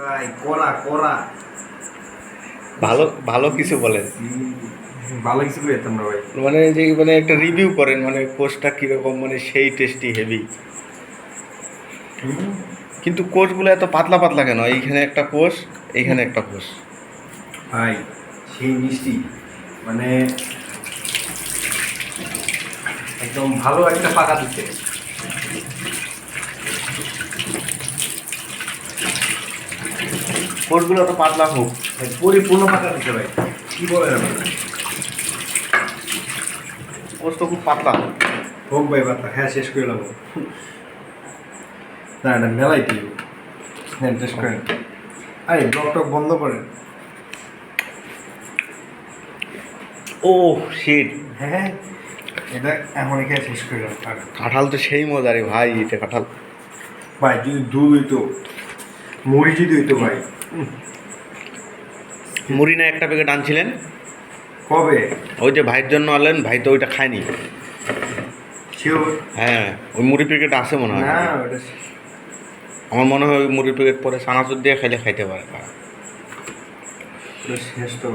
ভাই করা করা ভালো ভালো কিছু বলেন। ভালো কিছু পেতাম না ভাই? মানে যে মানে একটা রিভিউ করেন মানে কোর্সটা কীরকম মানে সেই টেস্টি হেভি কিন্তু কোর্সগুলো এত পাতলা পাতলা কেন? এইখানে একটা কোর্স এইখানে একটা কোর্স ভাই সেই মিষ্টি মানে একদম ভালো একটা পাকা দিচ্ছে। কোর্সগুলো তো পাতলা হোক পরিপূর্ণ পাকা দিচ্ছে ভাই কি বলেন আপনি? কোর্স তো খুব পাতলা হোক। হোক ভাই পাতলা। হ্যাঁ শেষ করে এলাম না না মেলাই দিও হ্যাঁ শেষ করেন। আরে ব্লক টক বন্ধ করেন। ও শিট হ্যাঁ এটা এখন এখানে শেষ করে কাঁঠাল তো সেই মজারে ভাই এটা কাঁঠাল। ভাই যদি দুধ হইতো মুড়ি যদি হইতো ভাই মুড়ি না একটা প্যাকেট আনছিলেন? কবে? ওই যে ভাইয়ের জন্য আনলেন ভাই তো ওইটা খায়নি। হ্যাঁ ওই মুড়ি প্যাকেট আছে মনে হয়। আমার মনে হয় ওই মুড়ি প্যাকেট পরে সানাচুর দিয়ে খাইলে খাইতে পারে শেষ তো।